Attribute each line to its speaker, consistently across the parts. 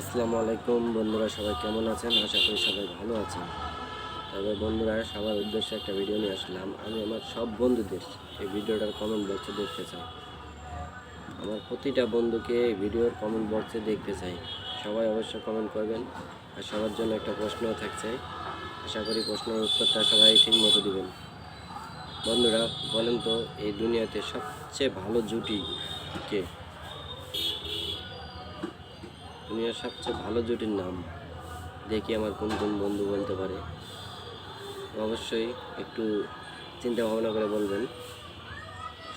Speaker 1: আসসালামু আলাইকুম। বন্ধুরা, সবাই কেমন আছেন? আশা করি সবাই ভালো আছেন। তবে বন্ধুরা, সবার উদ্দেশ্যে একটা ভিডিও নিয়ে আসলাম। আমি আমার সব বন্ধুদের এই ভিডিওটার কমেন্ট বক্সে দেখতে চাই। আমার প্রতিটা বন্ধুকে এই ভিডিওর কমেন্ট বক্সে দেখতে চাই। সবাই অবশ্যই কমেন্ট করবেন। আর সবার জন্য একটা প্রশ্নও থাকছে। আশা করি প্রশ্নের উত্তরটা সবাই ঠিক মতো দিবেন। বন্ধুরা, বলেন তো, এই দুনিয়াতে সবচেয়ে ভালো জুটি কে? দুনিয়ার সবচেয়ে ভালো জুটির নাম। দেখি আমার কোন কোন বন্ধু বলতে পারে। অবশ্যই একটু চিন্তা ভাবনা করে বলবেন।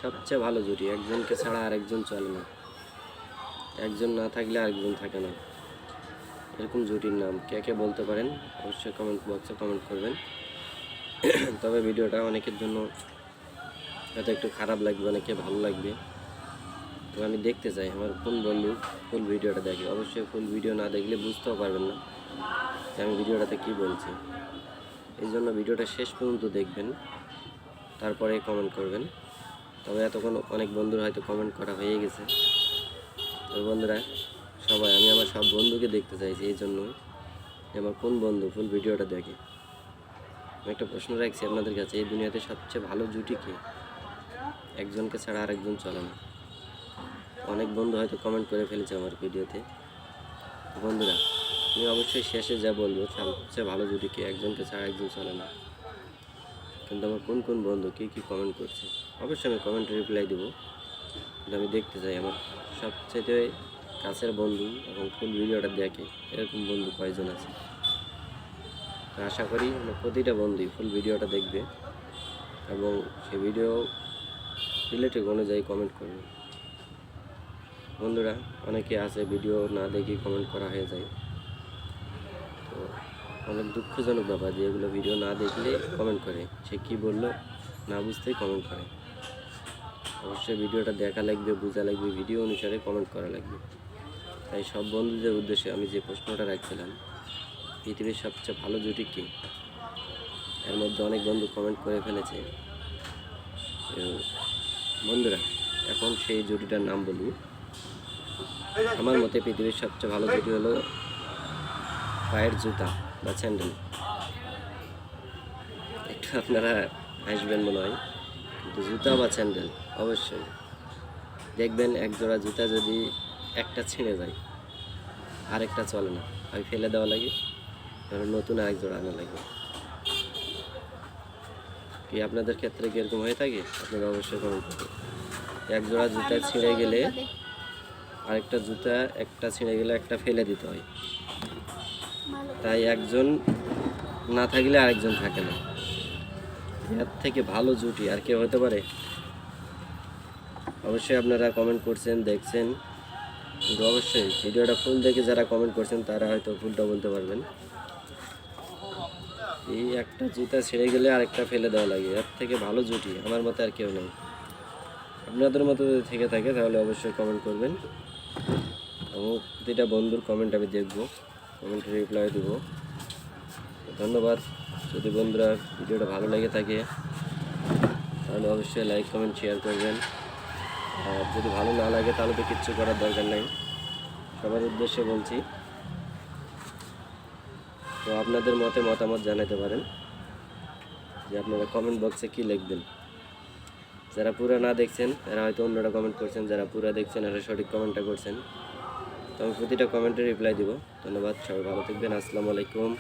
Speaker 1: সবচেয়ে ভালো জুটি, একজনকে ছাড়া আরেকজন চলে না। একজন না থাকলে আরেকজন থাকে না। এরকম জুটির নাম। কে কে বলতে পারেন? অবশ্যই কমেন্ট বক্সে কমেন্ট করবেন। তবে ভিডিওটা অনেকের জন্য হয়তো একটু খারাপ লাগবে অনেকে ভালো লাগবে। তো আমি দেখতে চাই আমার কোন বন্ধু ফুল ভিডিওটা দেখে। অবশ্যই ফুল ভিডিও না দেখলে বুঝতেও পারবেন না যে আমি ভিডিওটাতে কী বলছি। এই জন্য ভিডিওটা শেষ পর্যন্ত দেখবেন, তারপরে কমেন্ট করবেন। তবে এতক্ষণ অনেক বন্ধুর হয়তো কমেন্ট করা হয়ে গেছে। তো বন্ধুরা, সবাই, আমি আমার সব বন্ধুকে দেখতে চাইছি এই জন্য আমার কোন বন্ধু ফুল ভিডিওটা দেখে। আমি একটা প্রশ্ন রাখছি আপনাদের কাছে, এই দুনিয়াতে সবচেয়ে ভালো জুটি কে? একজনকে ছাড়া আরেকজন চলে না। অনেক বন্ধু হয়তো কমেন্ট করে ফেলেছে আমার ভিডিওতে বন্ধুরা, আমি অবশ্যই শেষে যা বলব, সবচেয়ে ভালো জুটি কে একজনকে ছাড়া একজন চলে না। কিন্তু আমার কোন কোন বন্ধু কী কী কমেন্ট করছে, অবশ্যই আমি কমেন্টে রিপ্লাই দেবো। কিন্তু আমি দেখতে চাই আমার সবচেয়ে কাছের বন্ধু এবং ফুল ভিডিওটা দেখে এরকম বন্ধু কয়জন আছে। আশা করি আমার প্রতিটা বন্ধুই ফুল ভিডিওটা দেখবে এবং সে ভিডিও রিলেটেড অনুযায়ী কমেন্ট করবে। বন্ধুরা, অনেকে আছে ভিডিও না দেখে কমেন্ট করা হয়ে যায়। তো অনেক দুঃখজনক ব্যাপার যে এগুলো ভিডিও না দেখলে কমেন্ট করে। সে কি বলল? না বুঝতেই কমেন্ট করে। অবশ্যই ভিডিওটা দেখা লাগবে, বোঝা লাগবে, ভিডিও অনুসারে কমেন্ট করা লাগবে। তাই সব বন্ধুদের উদ্দেশ্যে আমি যে প্রশ্নটা রাখছিলাম, পৃথিবীর সবচেয়ে ভালো জুটি কী? এর মধ্যে অনেক বন্ধু কমেন্ট করে ফেলেছে। বন্ধুরা, এখন সেই জুটিটার নাম বলি। আমার মতে পৃথিবীর সবচেয়ে ভালো জুটি হলো পায়ের জুতা বা স্যান্ডেল। একটু আপনারা আসবেন মনে হয়, কিন্তু জুতা বা স্যান্ডেল, অবশ্যই। দেখবেন এক জোড়া জুতা যদি একটা ছিঁড়ে যায়, আরেকটা চলে না। আমি ফেলে দেওয়া লাগে, তাহলে নতুন আরেক জোড়া আনা লাগে। কি আপনাদের ক্ষেত্রে কি এরকম হয়ে থাকে? আপনারা অবশ্যই কমেন্ট করবেন। এক জোড়া জুতা ছিঁড়ে গেলে আরেকটা জুতা, একটা ছিঁড়ে গেলে একটা ফেলে দিতে হয়। তাই একজন না থাকলে আরেকজন থাকে না। এর থেকে ভালো জুটি, আর কেউ হতে পারে? অবশ্যই আপনারা কমেন্ট করছেন, দেখছেন। কিন্তু অবশ্যই ভিডিওটা ফুল দেখে যারা কমেন্ট করছেন, তারা হয়তো ফুলটা বলতে পারবেন। এই একটা জুতা ছেড়ে গেলে আরেকটা ফেলে দেওয়া লাগে। এর থেকে ভালো জুটি, আমার মতে আর কেউ নেই। আপনাদের মতো যদি থেকে থাকে, তাহলে অবশ্যই কমেন্ট করবেন। এবং প্রতিটা বন্ধুর কমেন্ট আমি দেখব কমেন্টে রিপ্লাই দেব। ধন্যবাদ। যদি বন্ধুরা ভিডিওটা ভালো লেগে থাকে, তাহলে অবশ্যই লাইক কমেন্ট শেয়ার করবেন। আর যদি ভালো না লাগে, তাহলে তো কিচ্ছু করার দরকার নাই। সবার উদ্দেশ্যে বলছি, তো আপনাদের মতে মতামত জানাতে পারেন, যে আপনারা কমেন্ট বক্সে কী লিখবেন। যারা পুরো না দেখছেন এরা হয়তো অন্যরা কমেন্ট করছেন, যারা পুরো দেখছেন এরা সঠিক কমেন্টটা করছেন। তো আমি প্রতিটা কমেন্টে রিপ্লাই দিব। ধন্যবাদ সবাই ভালো থাকবেন আসসালামু আলাইকুম।